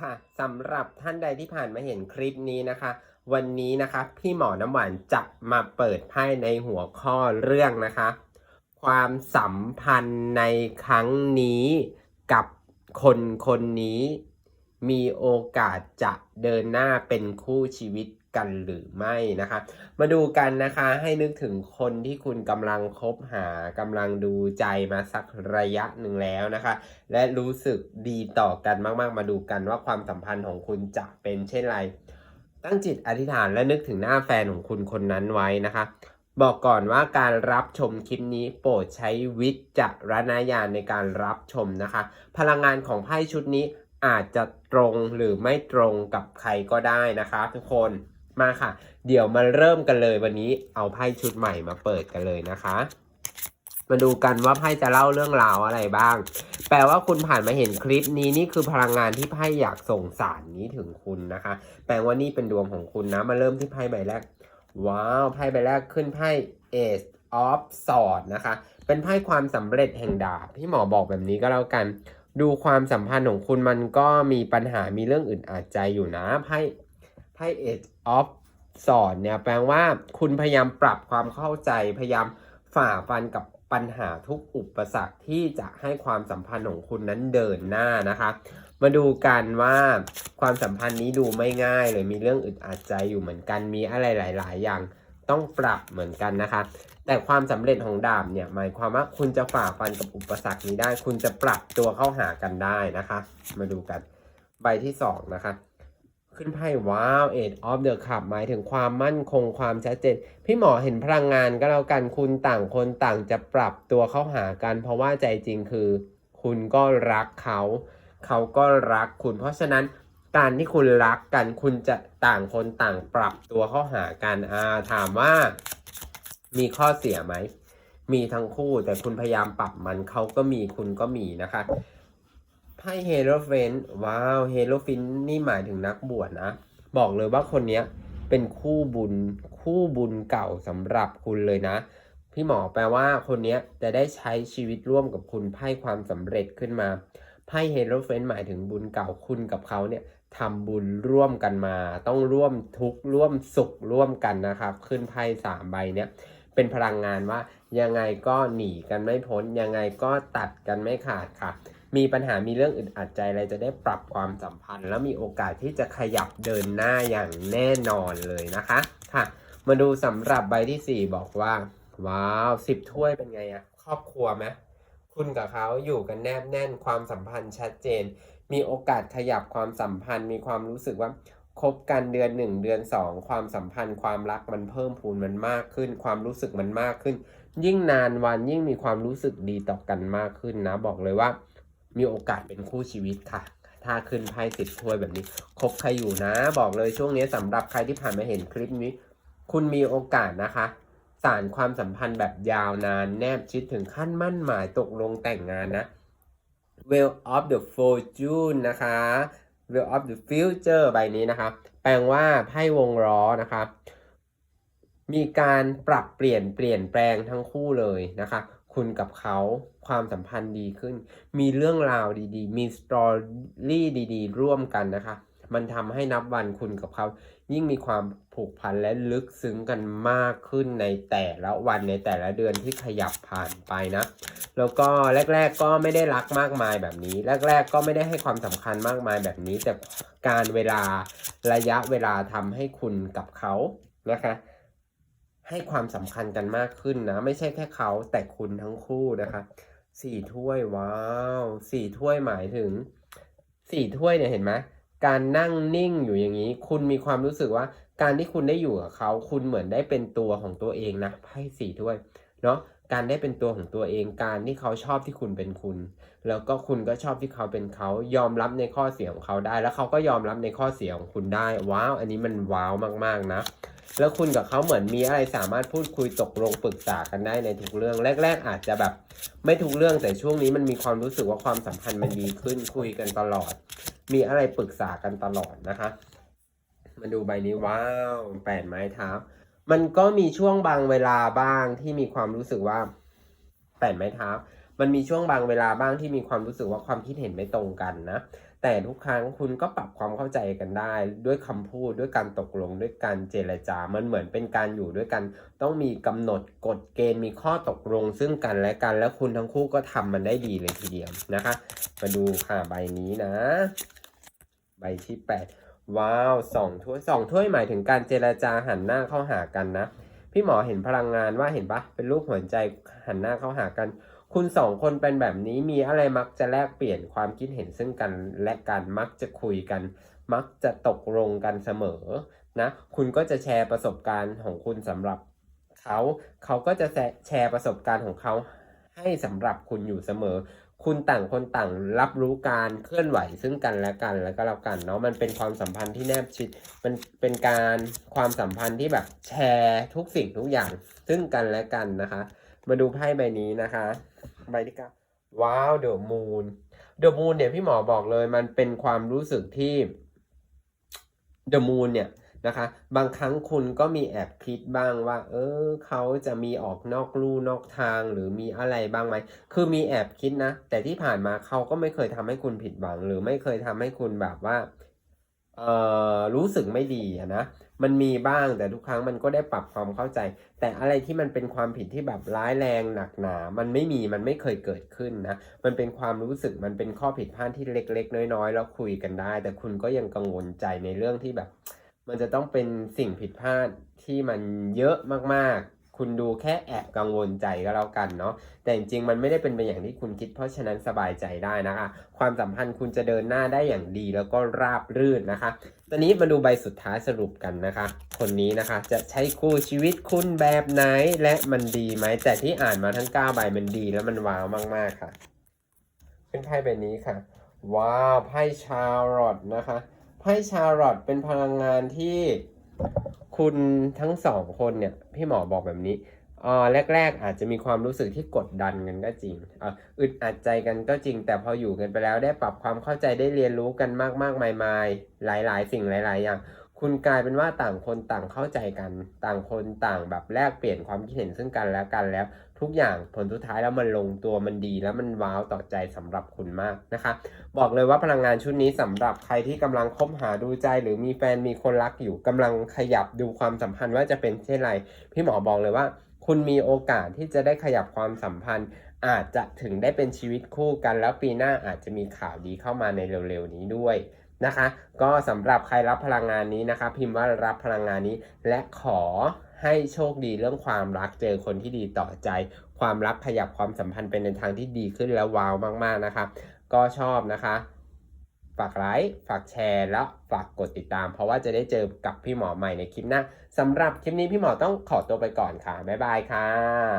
ค่ะสำหรับท่านใดที่ผ่านมาเห็นคลิปนี้นะคะ วันนี้นะคะพี่หมอน้ำหวานจะมาเปิดไพ่ในหัวข้อเรื่องนะคะ ความสัมพันธ์ในครั้งนี้กับคนคนนี้ มีโอกาสจะเดินหน้าเป็นคู่ชีวิต กันหรือไม่นะคะ มาดูกันนะคะให้นึกถึงคนที่คุณกำลังคบหากำลังดูใจมาสักระยะหนึ่งแล้วนะคะ และรู้สึกดีต่อกันมากๆ มาดูกันว่าความสัมพันธ์ของคุณจะเป็นเช่นไร ตั้งจิตอธิษฐานและนึกถึงหน้าแฟนของคุณคนนั้นไว้นะคะ บอกก่อนว่าการรับชมคลิปนี้โปรดใช้วิจารณญาณในการรับชมนะคะ พลังงานของไพ่ชุดนี้อาจจะตรงหรือไม่ตรงกับใครก็ได้นะคะ ทุกคน มาค่ะ เดี๋ยวมาเริ่มกันเลยวันนี้เอาไพ่ชุดใหม่มาเปิดกันเลยนะคะ มาดูกันว่าไพ่จะเล่าเรื่องราวอะไรบ้าง แปลว่าคุณผ่านมาเห็นคลิปนี้นี่คือพลังงานที่ไพ่อยากส่งสารนี้ถึงคุณนะคะ แปลว่านี่เป็นดวงของคุณนะ มาเริ่มที่ไพ่ใบแรก ว้าวไพ่ใบแรกขึ้นไพ่ Ace of Swords นะคะ เป็นไพ่ความสำเร็จแห่งดาบพี่หมอบอกแบบนี้ก็แล้วกัน ดูความสัมพันธ์ของคุณมันก็มีปัญหามีเรื่องอื่นอาจใจอยู่นะไพ่ไพ่ Ace of Swords เนี่ยแปลว่าคุณพยายามปรับความเข้าใจ พยายามฝ่าฟันกับปัญหาทุกอุปสรรคที่จะให้ความสัมพันธ์ของคุณนั้นเดินหน้านะคะ มาดูกันว่าความสัมพันธ์นี้ดูไม่ง่ายเลยมีเรื่องอึดอัดใจอยู่เหมือนกันมีอะไรหลาย ๆ อย่างต้องปรับเหมือนกันนะคะ แต่ความสำเร็จของดาบเนี่ยหมายความว่าคุณจะฝ่าฟันกับอุปสรรคนี้ได้ คุณจะปรับตัวเข้าหากันได้นะคะ มาดูกันใบที่สองนะคะ ขึ้นไพ่ว้าว Eight of the Cup หมายถึงความมั่นคงความชัดเจน พี่หมอเห็นพลังงานก็แล้วกันคุณต่างคนต่างจะปรับตัวเข้าหากัน เพราะว่าใจจริงคือ คุณก็รักเขา เขาก็รักคุณ เพราะฉะนั้นการที่คุณรักกัน คุณจะต่างคนต่างปรับตัวเข้าหากันอ่าถามว่า มีข้อเสียไหมมีทั้งคู่แต่คุณพยายามปรับมันเขาก็มีคุณก็มีนะคะ ไพ่เฮโรเฟนว้าวเฮโรฟินนี่หมายถึงนักบวชนะ บอกเลยว่าคนเนี้ยเป็นคู่บุญคู่บุญเก่าสำหรับคุณเลยนะ พี่หมอแปลว่าคนเนี้ยจะได้ใช้ชีวิตร่วมกับคุณไพ่ความสำเร็จขึ้นมาไพ่เฮโรเฟนหมายถึงบุญเก่าคุณกับเขาเนี่ยทำบุญร่วมกันมา ต้องร่วมทุกข์ร่วมสุขร่วมกันนะครับ ขึ้นไพ่สามใบเนี่ยเป็นพลังงานว่ายังไงก็หนีกันไม่พ้นยังไงก็ตัดกันไม่ขาดค่ะ มีปัญหามีเรื่องอึดอัดใจอะไรจะได้ปรับความสัมพันธ์ แล้วมีโอกาสที่จะขยับเดินหน้าอย่างแน่นอนเลยนะคะค่ะ มาดูสำหรับใบที่สี่บอกว่า ว้าวสิบถ้วยเป็นไงอะครอบครัวไหมคุณกับเขาอยู่กันแนบแน่นความสัมพันธ์ชัดเจน มีโอกาสขยับความสัมพันธ์ มีความรู้สึกว่าคบกันเดือนหนึ่งเดือนสองความสัมพันธ์ ความรักมันเพิ่มพูนมันมากขึ้น ความรู้สึกมันมากขึ้น ยิ่งนานวันยิ่งมีความรู้สึกดีต่อกันมากขึ้นนะ บอกเลยว่า มีโอกาสเป็นคู่ชีวิตค่ะ ถ้าขึ้นไพ่สิบถ้วยแบบนี้ คบใครอยู่นะ บอกเลยช่วงนี้สำหรับใครที่ผ่านมาเห็นคลิปนี้ คุณมีโอกาสนะคะ สารความสัมพันธ์แบบยาวนานแนบชิดถึงขั้นมั่นหมายตกลงแต่งงานนะ Well of the Fortune นะคะ Well of the Future ใบนี้นะคะแปลว่าไพ่วงล้อนะคะมีการปรับเปลี่ยนเปลี่ยนแปลงทั้งคู่เลยนะคะ คุณกับเขาความสัมพันธ์ดีขึ้น มีเรื่องราวดีๆ มีสตอรี่ดีๆ ร่วมกันนะคะ มันทำให้นับวันคุณกับเขา ยิ่งมีความผูกพันและลึกซึ้งกันมากขึ้นในแต่ละวันในแต่ละเดือนที่ขยับผ่านไปนะ แล้วก็แรก ๆ ก็ไม่ได้รักมากมายแบบนี้ แรก ๆ ก็ไม่ได้ให้ความสำคัญมากมายแบบนี้ แต่การเวลาระยะเวลาทำให้คุณกับเขานะคะ ให้ความสำคัญกันมากขึ้นนะ ไม่ใช่แค่เขาแต่คุณทั้งคู่นะคะสี่ถ้วยว้าวสี่ถ้วยหมายถึงสี่ถ้วยเนี่ยเห็นไหมการนั่งนิ่งอยู่อย่างนี้ คุณมีความรู้สึกว่า การที่คุณได้อยู่กับเขา คุณเหมือนได้เป็นตัวของตัวเองนะไพ่สี่ถ้วยเนาะการได้เป็นตัวของตัวเอง การที่เขาชอบที่คุณเป็นคุณ แล้วก็คุณก็ชอบที่เขาเป็นเขา ยอมรับในข้อเสียของเขาได้ แล้วเขาก็ยอมรับในข้อเสียของคุณได้ ว้าว อันนี้มันว้าวมากๆนะ แล้วคุณกับเขาเหมือนมีอะไรสามารถพูดคุยตกลงปรึกษากันได้ในทุกเรื่อง แรก ๆ อาจจะแบบไม่ทุกเรื่องแต่ช่วงนี้มันมีความรู้สึกว่าความสัมพันธ์มันดีขึ้นคุยกันตลอด มีอะไรปรึกษากันตลอดนะคะ มาดูใบนี้ว้าวแปดไม้เท้ามันก็มีช่วงบางเวลาบ้างที่มีความรู้สึกว่าแปดไม้เท้ามันมีช่วงบางเวลาบ้างที่มีความรู้สึกว่าความคิดเห็นไม่ตรงกันนะ แต่ทุกครั้งคุณก็ปรับความเข้าใจกันได้ ด้วยคำพูดด้วยการตกลงด้วยการเจรจา มันเหมือนเป็นการอยู่ด้วยกัน ต้องมีกำหนดกฎเกณฑ์มีข้อตกลง ซึ่งกันและกัน แล้วคุณทั้งคู่ก็ทำมันได้ดีเลยทีเดียวนะคะ มาดูค่ะใบนี้นะ ใบที่แปดว้าวสองถ้วยสองถ้วยหมายถึงการเจรจาหันหน้าเข้าหากันนะ พี่หมอเห็นพลังงานว่าเห็นปะเป็นรูปหัวใจหันหน้าเข้าหากัน คุณสองคนเป็นแบบนี้มีอะไรมักจะแลกเปลี่ยนความคิดเห็นซึ่งกันและกันมักจะคุยกัน มักจะตกลงกันเสมอนะคุณก็จะแชร์ประสบการณ์ของคุณสำหรับเขาเขาก็จะแชร์ประสบการณ์ของเขาให้สำหรับคุณอยู่เสมอ คุณต่างคนต่างรับรู้การเคลื่อนไหวซึ่งกันและกันแล้วก็แล้วกันเนาะมันเป็นความสัมพันธ์ที่แนบชิดมันเป็นการความสัมพันธ์ที่แบบแชร์ทุกสิ่งทุกอย่างซึ่งกันและกันนะคะ มาดูไพ่ใบนี้นะคะ ใบที่เก้าว้าวเดอะมูนเดอะมูนเนี่ยพี่หมอบอกเลย มันเป็นความรู้สึกที่เดอะมูนเนี่ยนะคะ บางครั้งคุณก็มีแอบคิดบ้างว่า เออเขาจะมีออกนอกลู่นอกทางหรือมีอะไรบ้างไหม คือมีแอบคิดนะ แต่ที่ผ่านมาเขาก็ไม่เคยทำให้คุณผิดหวัง หรือไม่เคยทำให้คุณแบบว่า เออรู้สึกไม่ดีนะ มันมีบ้างแต่ทุกครั้งมันก็ได้ปรับความเข้าใจ แต่อะไรที่มันเป็นความผิดที่แบบร้ายแรงหนักหนา มันไม่มีมันไม่เคยเกิดขึ้นนะ มันเป็นความรู้สึกมันเป็นข้อผิดพลาดที่เล็ก ๆ น้อยๆ แล้วคุยกันได้ แต่คุณก็ยังกังวลใจในเรื่องที่แบบ มันจะต้องเป็นสิ่งผิดพลาดที่มันเยอะมากๆ คุณดูแค่แอบกังวลใจก็แล้วกันเนาะแต่จริงๆมันไม่ได้เป็นไปอย่างที่คุณคิด เพราะฉะนั้นสบายใจได้นะคะ ความสัมพันธ์คุณจะเดินหน้าได้อย่างดีแล้วก็ราบรื่นนะคะ ตอนนี้มาดูใบสุดท้ายสรุปกันนะคะ คนนี้นะคะจะใช้คู่ชีวิตคุณแบบไหนและมันดีไหมแต่ที่อ่านมาทั้ง 9 ใบมันดีแล้วมันว้าวมากๆค่ะ เป็นไพ่ใบนี้ค่ะ ว้าวไพ่ชาร์ลอตนะคะไพ่ชาร์ลอตเป็นพลังงานที่คุณทั้งสองคนเนี่ย พี่หมอบอกแบบนี้ อ่าแรก ๆ อาจจะมีความรู้สึกที่กดดันกันก็จริงอ่อึดอัดใจกันก็จริง แต่พออยู่กันไปแล้วได้ปรับความเข้าใจได้เรียนรู้กันมาก ๆ มายๆ หลาย ๆ สิ่งหลาย ๆ อย่าง คุณกลายเป็นว่าต่างคนต่างเข้าใจกัน ต่างคนต่างแบบแลกเปลี่ยนความคิดเห็นซึ่งกันและกันแล้ว ทุกอย่างผลสุดท้ายแล้วมันลงตัวมันดีแล้วมันว้าวต่อใจสำหรับคุณมากนะคะ บอกเลยว่าพลังงานชุดนี้สำหรับใครที่กำลังคบหาดูใจ หรือมีแฟนมีคนรักอยู่กำลังขยับดูความสัมพันธ์ว่าจะเป็นเช่นไร พี่หมอบอกเลยว่า คุณมีโอกาสที่จะได้ขยับความสัมพันธ์ อาจจะถึงได้เป็นชีวิตคู่กัน แล้วปีหน้าอาจจะมีข่าวดีเข้ามาในเร็วๆนี้ด้วยนะคะ ก็สำหรับใครรับพลังงานนี้นะคะ พิมพ์ว่ารับพลังงานนี้ และขอให้โชคดีเรื่องความรักเจอคนที่ดีต่อใจ ความรักขยับความสัมพันธ์เป็นในทางที่ดีขึ้นแล้วว้าวมากๆนะคะ ก็ชอบนะคะ ฝากไลค์ฝากแชร์แล้วฝากกดติดตาม เพราะว่าจะได้เจอกับพี่หมอใหม่ในคลิปหน้าสำหรับคลิปนี้พี่หมอต้องขอตัวไปก่อนค่ะ บ๊ายบายค่ะ